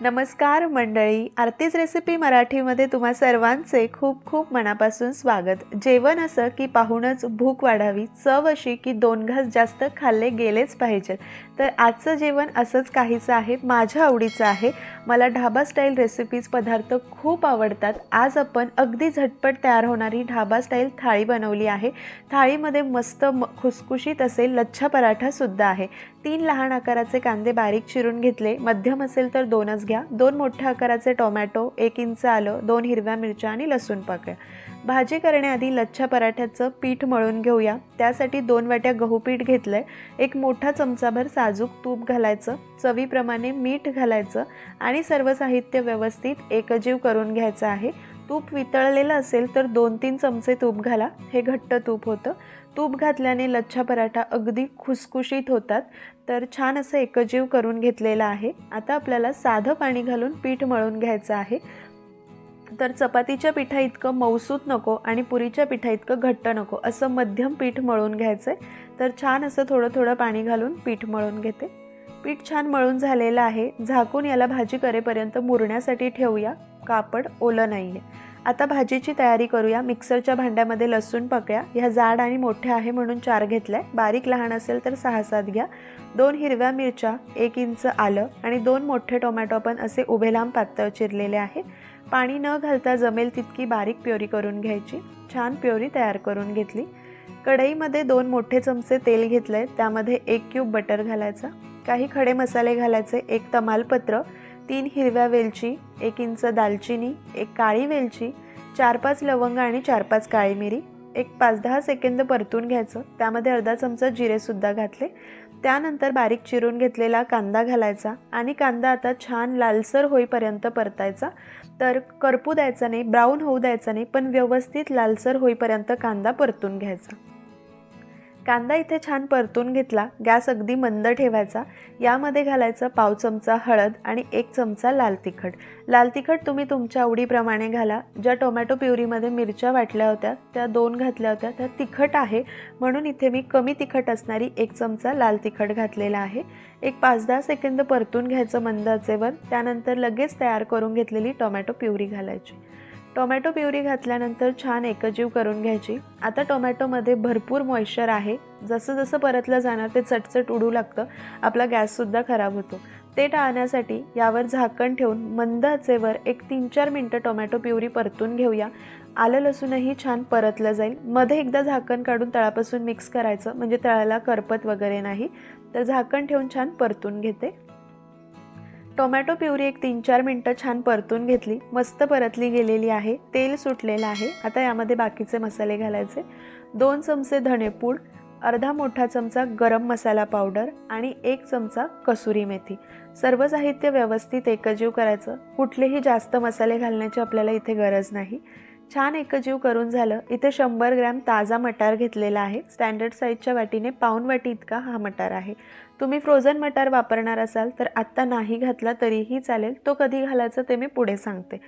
नमस्कार मंडळी आरतीच रेसिपी मराठीमध्ये तुम्हा सर्वांचे खूप खूप मनापासून स्वागत. जेवण असं की पाहूनच भूक वाढावी चव अशी की दोन घास जास्त खाल्ले गेलेच पाहिजेत. तर आजचं जेवण असंच काहीचं आहे माझ्या आवडीचं आहे. मला ढाबा स्टाईल रेसिपीज पदार्थ खूप आवडतात. आज आपण अगदी झटपट तयार होणारी ढाबा स्टाईल थाळी बनवली आहे. थाळीमध्ये मस्त म खुसखुशीत असेल लच्छा पराठासुद्धा आहे. तीन लहान आकाराचे कांदे बारीक चिरून घेतले. मध्यम असेल तर दोनच घ्या. दोन मोठ्या आकाराचे टोमॅटो एक इंच आलं दोन हिरव्या मिरच्या आणि लसूण पाकळ्या. भाजी करण्याआधी लच्छा पराठ्याचं पीठ मळून घेऊया. त्यासाठी दोन वाट्या गहू पीठ घेतलं आहे एक मोठा चमचाभर साजूक तूप घालायचं. चवीप्रमाणे मीठ घालायचं आणि सर्व साहित्य व्यवस्थित एकजीव करून घ्यायचं आहे. तूप वितळलेलं असेल तर दोन तीन चमचे तूप घाला. हे घट्ट तूप होतं. तूप घातल्याने लच्छा पराठा अगदी खुसखुशीत होतात. तर छान असं एकजीव करून घेतलेलं आहे. आता आपल्याला साधं पाणी घालून पीठ मळून घ्यायचं आहे. तर चपातीच्या पिठा इतकं मौसूत नको आणि पुरीच्या पिठा इतकं घट्ट नको असं मध्यम पीठ मळून घ्यायचं आहे तर छान असं थोडं थोडं पाणी घालून पीठ मळून घेते. पीठ छान मळून झालेलं आहे. झाकून याला भाजी करेपर्यंत मुरण्यासाठी ठेवूया. कापड ओलं नाही आहे आता भाजीची तयारी करूया. मिक्सरच्या भांड्यामध्ये लसूण पकळ्या ह्या जाड आणि मोठ्या आहे म्हणून चार घेतल्या. बारीक लहान असेल तर सहा सात घ्या. दोन हिरव्या मिरच्या एक इंच आलं आणि दोन मोठे टोमॅटो पण असे उभे लांब पातळ चिरलेले आहे. पाणी न घालता जमेल तितकी बारीक प्युरी करून घ्यायची. छान प्युरी तयार करून घेतली. कढईमध्ये दोन मोठे चमचे तेल घेतलं आहे त्यामध्ये एक क्यूब बटर घालायचा. काही खडे मसाले घालायचे. एक तमालपत्र. तीन हिरव्या वेलची एक इंच दालचिनी एक काळी वेलची चार पाच लवंग आणि चार पाच काळी मिरी एक पाच दहा सेकंद परतून घ्यायचं. त्यामध्ये अर्धा चमचा जिरेसुद्धा घातले. त्यानंतर बारीक चिरून घेतलेला कांदा घालायचा आणि कांदा आता छान लालसर होईपर्यंत परतायचा. तर करपू द्यायचा नाही ब्राऊन होऊ द्यायचा नाही पण व्यवस्थित लालसर होईपर्यंत कांदा परतून घ्यायचा. कांदा इथे छान परतून घेतला गॅस अगदी मंद ठेवायचा. यामध्ये घालायचं पाव चमचा हळद आणि एक चमचा लाल तिखट. लाल तिखट तुम्ही तुमच्या आवडीप्रमाणे घाला. ज्या टोमॅटो प्युरीमध्ये मिरच्या वाटल्या होत्या त्या दोन घातल्या होत्या. त्या तिखट आहे म्हणून इथे मी कमी तिखट असणारी एक चमचा लाल तिखट घातलेला आहे. एक पाच दहा सेकंद परतून घ्यायचं मंद आचेवर त्यानंतर लगेच तयार करून घेतलेली टोमॅटो प्युरी घालायची. टोमॅटो प्युरी घातल्यानंतर छान एकजीव करून घ्यायची. आता टोमॅटोमध्ये भरपूर मॉइश्चर आहे. जसं जसं परतलं जाणार ते चटचट उडू लागतं. आपला गॅससुद्धा खराब होतो. ते टाळण्यासाठी यावर झाकण ठेवून मंद आचेवर एक तीन चार मिनटं टोमॅटो प्युरी परतून घेऊया. आलं लसूणही छान परतलं जाईल. मध्ये एकदा झाकण काढून तळापासून मिक्स करायचं. म्हणजे तळाला करपत वगैरे नाही. तर झाकण ठेवून छान परतून घेते. टोमॅटो प्युरी एक तीन चार मिनटं छान परतून घेतली. मस्त परतली गेलेली आहे. तेल सुटलेलं आहे. आता यामध्ये बाकीचे मसाले घालायचे. दोन चमचे धणेपूड अर्धा मोठा चमचा गरम मसाला पावडर आणि एक चमचा कसुरी मेथी. सर्व साहित्य व्यवस्थित एकजीव करायचं. कुठलेही जास्त मसाले घालण्याची आपल्याला इथे गरज नाही. छान एकजीव करून झालं. इथे शंभर ग्रॅम ताजा मटार घेतलेला आहे. स्टँडर्ड साईजच्या वाटीने पाऊन वाटी इतका हा मटार आहे. तुम्ही फ्रोझन मटार वापरणार असाल तर आत्ता नाही घातला तरीही चालेल. तो कधी घालायचा ते मी पुढे सांगते.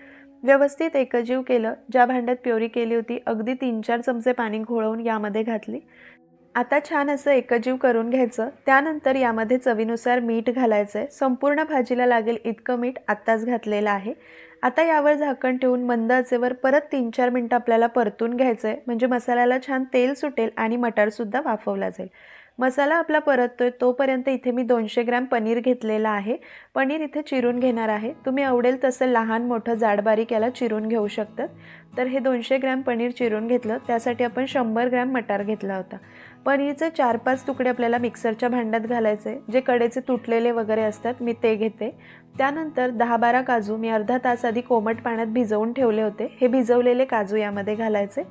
व्यवस्थित एकजीव केलं. ज्या भांड्यात प्युरी केली होती अगदी तीन चार चमचे पाणी घोळवून यामध्ये घातली. आता छान असं एकजीव करून घ्यायचं. त्यानंतर यामध्ये चवीनुसार मीठ घालायचं आहे संपूर्ण भाजीला लागेल इतकं मीठ आत्ताच घातलेलं आहे. आता यावर झाकण ठेवून मंद आचेवर परत तीन चार मिनटं आपल्याला परतून घ्यायचं आहे म्हणजे मसाल्याला छान तेल सुटेल आणि मटारसुद्धा वाफवला जाईल. मसाला आपला परततोय तोपर्यंत इथे मी दोनशे ग्रॅम पनीर घेतलेलं आहे. पनीर इथे चिरून घेणार आहे. तुम्ही आवडेल तसं लहान मोठं जाडबारीक याला चिरून घेऊ शकतात. तर हे दोनशे ग्रॅम पनीर चिरून घेतलं. त्यासाठी आपण शंभर ग्रॅम मटार घेतला होता. पनीरचे चार पाच तुकडे आपल्याला मिक्सरच्या भांड्यात घालायचे जे कडेचे तुटलेले वगैरे असतात मी ते घेते. त्यानंतर दहा बारा काजू मी अर्धा तास आधी कोमट पाण्यात भिजवून ठेवले होते. हे भिजवलेले काजू यामध्ये घालायचे.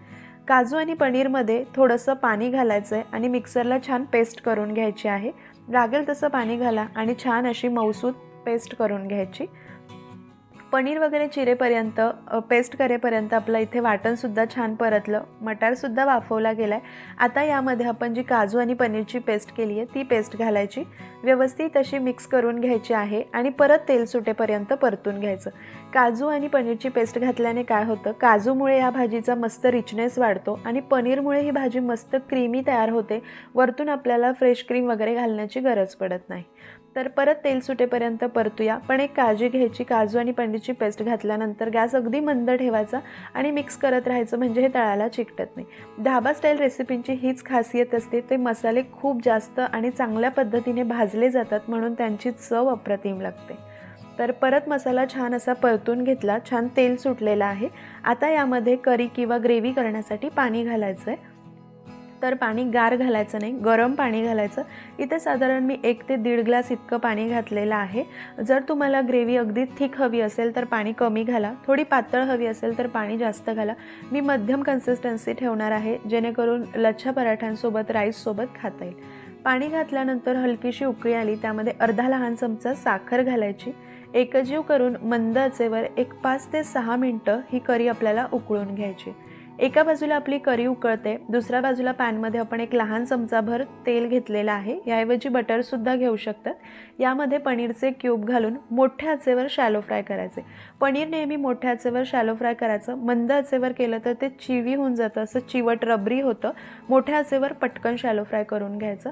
काजू आणि पनीरमध्ये थोडंसं पाणी घालायचं आहे आणि मिक्सरला छान पेस्ट करून घ्यायची आहे. लागेल तसं पाणी घाला आणि छान अशी मौसूद पेस्ट करून घ्यायची. पनीर वगैरे चिरेपर्यंत पेस्ट करेपर्यंत आपलं इथे वाटणसुद्धा छान परतलं. मटारसुद्धा वाफवला गेला आहे आता यामध्ये आपण जी काजू आणि पनीरची पेस्ट केली आहे ती पेस्ट घालायची. व्यवस्थित अशी मिक्स करून घ्यायची आहे आणि परत तेल सुटेपर्यंत परतून घ्यायचं. काजू आणि पनीरची पेस्ट घातल्याने काय होतं? काजूमुळे या भाजीचा मस्त रिचनेस वाढतो आणि पनीरमुळे ही भाजी मस्त क्रीमी तयार होते. वरतून आपल्याला फ्रेश क्रीम वगैरे घालण्याची गरज पडत नाही. तर परत तेल सुटेपर्यंत परतूया. पण एक काळजी घ्यायची काजू आणि पनीरची पेस्ट घातल्यानंतर गॅस अगदी मंद ठेवायचा आणि मिक्स करत राहायचं म्हणजे हे तळायला चिकटत नाही. ढाबा स्टाईल रेसिपींची हीच खासियत असते ते मसाले खूप जास्त आणि चांगल्या पद्धतीने भाजले जातात म्हणून त्यांची चव अप्रतिम लागते. तर परत मसाला छान असा परतून घेतला छान तेल सुटलेलं आहे. आता यामध्ये करी किंवा ग्रेव्ही करण्यासाठी पाणी घालायचं आहे तर पाणी गार घालायचं नाही गरम पाणी घालायचं. इथे साधारण मी एक ते दीड ग्लास इतकं पाणी घातलेलं आहे. जर तुम्हाला ग्रेव्ही अगदी थिक हवी असेल तर पाणी कमी घाला. थोडी पातळ हवी असेल तर पाणी जास्त घाला. मी मध्यम कन्सिस्टन्सी ठेवणार आहे जेणेकरून लच्छा पराठ्यांसोबत राईससोबत खाता येईल. पाणी घातल्यानंतर हलकीशी उकळी आली त्यामध्ये अर्धा लहान चमचा साखर घालायची. एकजीव करून मंद आचेवर एक पाच ते सहा मिनटं ही करी आपल्याला उकळून घ्यायची. एका बाजूला आपली करी उकळते दुसऱ्या बाजूला पॅनमध्ये आपण एक लहान चमचाभर तेल घेतलेलं आहे याऐवजी बटरसुद्धा घेऊ शकतात. यामध्ये पनीरचे क्यूब घालून मोठ्या आचेवर शॅलो फ्राय करायचे. पनीर नेहमी मोठ्या आचेवर शॅलो फ्राय करायचं मंद आचेवर केलं तर ते चिवी होऊन जातं असं चिवट रबरी होतं मोठ्या आचेवर पटकन शॅलो फ्राय करून घ्यायचं.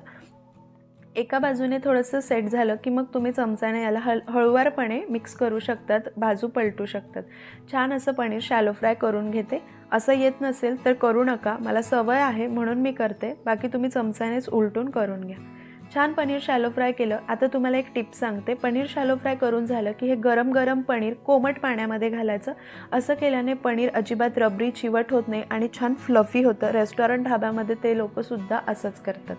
एका बाजूने थोडंसं सेट झालं की मग तुम्ही चमच्याने याला हळ हळुवारपणे मिक्स करू शकतात बाजू पलटू शकतात. छान असं पनीर शॅलो फ्राय करून घेते. असं येत नसेल तर करू नका. मला सवय आहे म्हणून मी करते. बाकी तुम्ही चमच्यानेच उलटून करून घ्या. छान पनीर शॅलो फ्राय केलं. आता तुम्हाला एक टिप सांगते. पनीर शॅलो फ्राय करून झालं की हे गरम गरम पनीर कोमट पाण्यामध्ये घालायचं. असं केल्याने पनीर अजिबात रबरी चिवट होत नाही आणि छान फ्लफी होतं. रेस्टॉरंट ढाब्यामध्ये ते लोकंसुद्धा असंच करतात.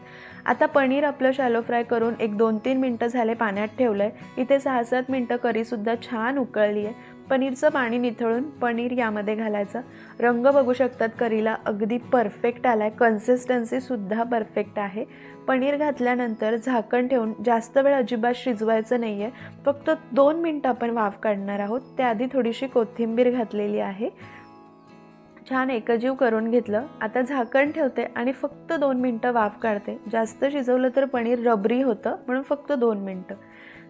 आता पनीर आपलं शॅलो फ्राय करून एक दोन तीन मिनटं झाले पाण्यात ठेवलं आहे इथे सहा सात मिनटं करीसुद्धा छान उकळली आहे पनीरचं पाणी निथळून पनीर यामध्ये घालायचं. रंग बघू शकतात करीला अगदी परफेक्ट आला आहे कन्सिस्टन्सीसुद्धा परफेक्ट आहे. पनीर घातल्यानंतर झाकण ठेवून जास्त वेळ अजिबात शिजवायचं नाही आहे फक्त दोन मिनटं आपण वाफ काढणार आहोत. त्याआधी थोडीशी कोथिंबीर घातलेली आहे. छान एकजीव करून घेतलं. आता झाकण ठेवते आणि फक्त दोन मिनटं वाफ काढते. जास्त शिजवलं तर पनीर रबरी होतं म्हणून फक्त दोन मिनटं.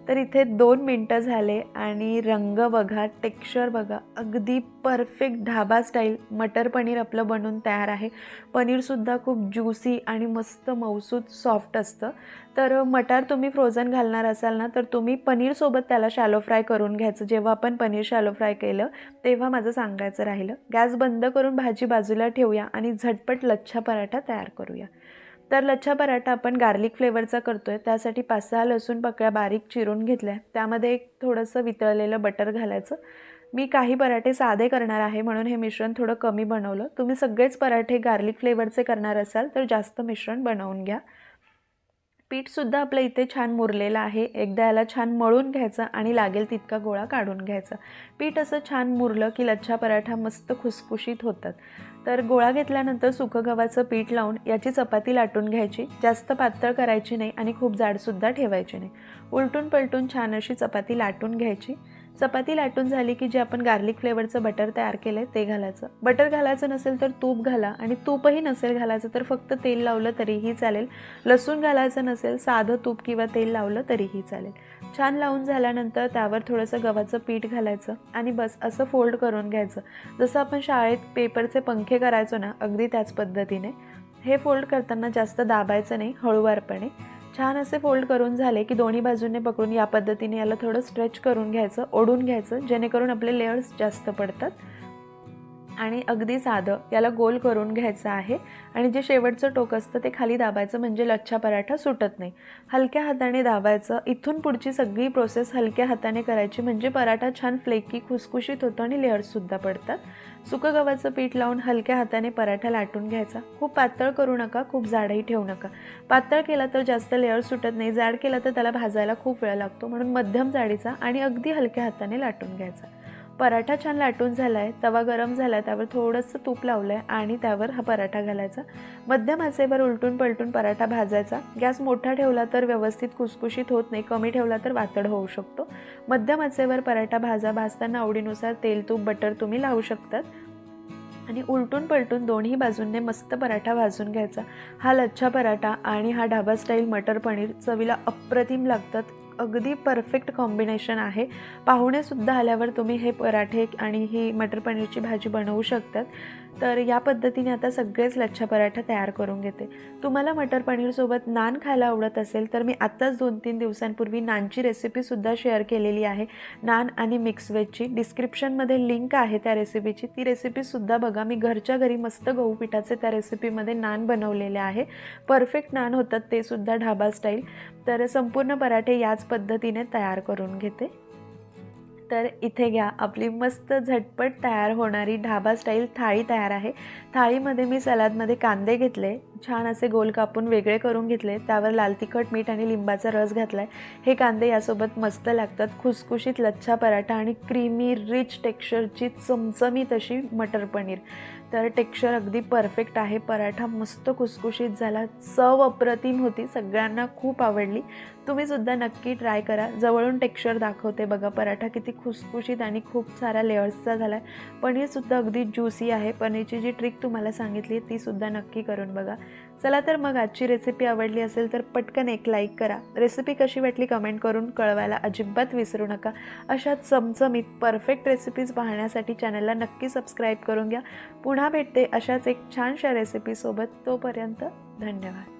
तर इथे दोन मिनटं झाले आणि रंग बघा टेक्स्चर बघा. अगदी परफेक्ट ढाबा स्टाईल मटर पनीर आपलं बनून तयार आहे. पनीरसुद्धा खूप ज्युसी आणि मस्त मौसूद सॉफ्ट असतं. तर मटार तुम्ही फ्रोझन घालणार असाल ना तर तुम्ही पनीरसोबत त्याला शॅलो फ्राय करून घ्यायचं. जेव्हा आपण पनीर शॅलो फ्राय केलं तेव्हा माझं सांगायचं राहिलं. गॅस बंद करून भाजी बाजूला ठेवूया आणि झटपट लच्छा पराठा तयार करूया. तर लच्छा पराठा आपण गार्लिक फ्लेवरचा करतो आहे त्यासाठी पाच सहा लसूण पकळ्या बारीक चिरून घेतल्या. त्यामध्ये एक थोडंसं वितळलेलं बटर घालायचं. मी काही पराठे साधे करणार आहे म्हणून हे मिश्रण थोडं कमी बनवलं. तुम्ही सगळेच पराठे गार्लिक फ्लेवरचे करणार असाल तर जास्त मिश्रण बनवून घ्या. पीठसुद्धा आपलं इथे छान मुरलेलं आहे. एकदा याला छान मळून घ्यायचं आणि लागेल तितका गोळा काढून घ्यायचा. पीठ असं छान मुरलं की लच्छा पराठा मस्त खुसखुशीत होतात. तर गोळा घेतल्यानंतर सुकं गव्हाचं पीठ लावून याची चपाती लाटून घ्यायची. जास्त पातळ करायची नाही आणि खूप जाडसुद्धा ठेवायची नाही. उलटून पलटून छान अशी चपाती लाटून घ्यायची. चपाती लाटून झाली की जे आपण गार्लिक फ्लेवरचं बटर तयार केलं आहे ते घालायचं. बटर घालायचं नसेल तर तूप घाला आणि तूपही नसेल घालायचं तर फक्त तेल लावलं तरीही चालेल. लसूण घालायचं नसेल साधं तूप किंवा तेल लावलं तरीही चालेल. छान लावून झाल्यानंतर त्यावर थोडंसं गव्हाचं पीठ घालायचं आणि बस असं फोल्ड करून घ्यायचं. जसं आपण शाळेत पेपरचे पंखे करायचो ना अगदी त्याच पद्धतीने. हे फोल्ड करताना जास्त दाबायचं नाही हळूवारपणे. छान असे फोल्ड करून झाले की दोन्ही बाजूने पकडून या पद्धतीने याला थोडं स्ट्रेच करून घ्यायचं ओढून घ्यायचं जेणेकरून आपले लेअर्स जास्त पडतात. आणि अगदी साधं याला गोल करून घ्यायचं आहे. आणि जे शेवटचं टोक असतं ते खाली दाबायचं म्हणजे लच्छा पराठा सुटत नाही. हलक्या हाताने दाबायचं. इथून पुढची सगळी प्रोसेस हलक्या हाताने करायची म्हणजे पराठा छान फ्लेकी खुसखुशीत होतो आणि लेअर्ससुद्धा पडतात. सुकं गव्हाचं पीठ लावून हलक्या हाताने पराठा लाटून घ्यायचा. खूप पातळ करू नका खूप जाडही ठेवू नका. पातळ केला तर जास्त लेअर सुटत नाही. जाड केला तर त्याला भाजायला खूप वेळ लागतो. म्हणून मध्यम जाडीचा आणि अगदी हलक्या हाताने लाटून घ्यायचा. पराठा छान लाटून झाला आहे तवा गरम झाला आहे त्यावर थोडंसं तूप लावलं आहे आणि त्यावर हा पराठा घालायचा. मध्यम आचेवर उलटून पलटून पराठा भाजायचा. गॅस मोठा ठेवला तर व्यवस्थित कुसकुशीत होत नाही कमी ठेवला तर वातड होऊ शकतो. मध्यम आचेवर पराठा भाजा भाजताना आवडीनुसार तेल तूप बटर तुम्ही लावू शकतात. आणि उलटून पलटून दोन्ही बाजूंनी मस्त पराठा भाजून घ्यायचा. हा लच्छा पराठा आणि हा ढाबा स्टाईल मटर पनीर चवीला अप्रतिम लागतात. अगदी परफेक्ट कॉम्बिनेशन आहे. पाहुणेसुद्धा आल्यावर तुम्ही हे पराठे आणि ही मटर पनीरची भाजी बनवू शकतात. तर या पद्धतीने आता सगळेच लच्छा पराठा तयार करून घेते. तुम्हाला मटर पनीरसोबत नान खायला आवडत असेल तर मी आत्ताच दोन तीन दिवसांपूर्वी नानची रेसिपीसुद्धा शेअर केलेली आहे. नान आणि मिक्स व्हेजची डिस्क्रिप्शनमध्ये लिंक आहे त्या रेसिपीची ती रेसिपीसुद्धा बघा. मी घरच्या घरी मस्त गहू पिठाचे त्या रेसिपीमध्ये नान बनवलेले आहे. परफेक्ट नान होतात ते सुद्धा ढाबा स्टाईल तर संपूर्ण पराठे याच पद्धतीने तयार करून घेते. तर इथे घ्या. आपली मस्त झटपट तयार होणारी ढाबा स्टाईल थाळी तयार आहे. थाळीमध्ये मी सलादमध्ये कांदे घेतले. छान असे गोल कापून वेगळे करून घेतले. त्यावर लाल तिखट मीठ आणि लिंबाचा रस घातला आहे हे कांदे यासोबत मस्त लागतात. खुसखुशीत लच्छा पराठा आणि क्रीमी रिच टेक्स्चरची चमचमीत अशी मटर पनीर. तर टेक्स्चर अगदी परफेक्ट आहे. पराठा मस्त खुसखुशीत झाला. चव अप्रतिम होती. सगळ्यांना खूप आवडली. तुम्ही सुद्धा नक्की ट्राय करा. जवळून टेक्स्चर दाखवते बघा. पराठा किती खुसखुशीत आणि खूप साऱ्या लेअर्सचा झाला आहे पनीरसुद्धा अगदी ज्युसी आहे. पनीरची जी ट्रिक तुम्हाला सांगितली तीसुद्धा नक्की करून बघा. चला तर मग आजची रेसिपी आवडली असेल तर पटकन एक लाईक करा. रेसिपी कशी वाटली कमेंट करून कळवायला अजिबात विसरू नका. अशा चमचमीत परफेक्ट रेसिपीज पाहण्यासाठी चॅनलला नक्की सबस्क्राईब करून घ्या. पुन्हा भेटते अशाच एक छानशा रेसिपीसोबत तोपर्यंत धन्यवाद.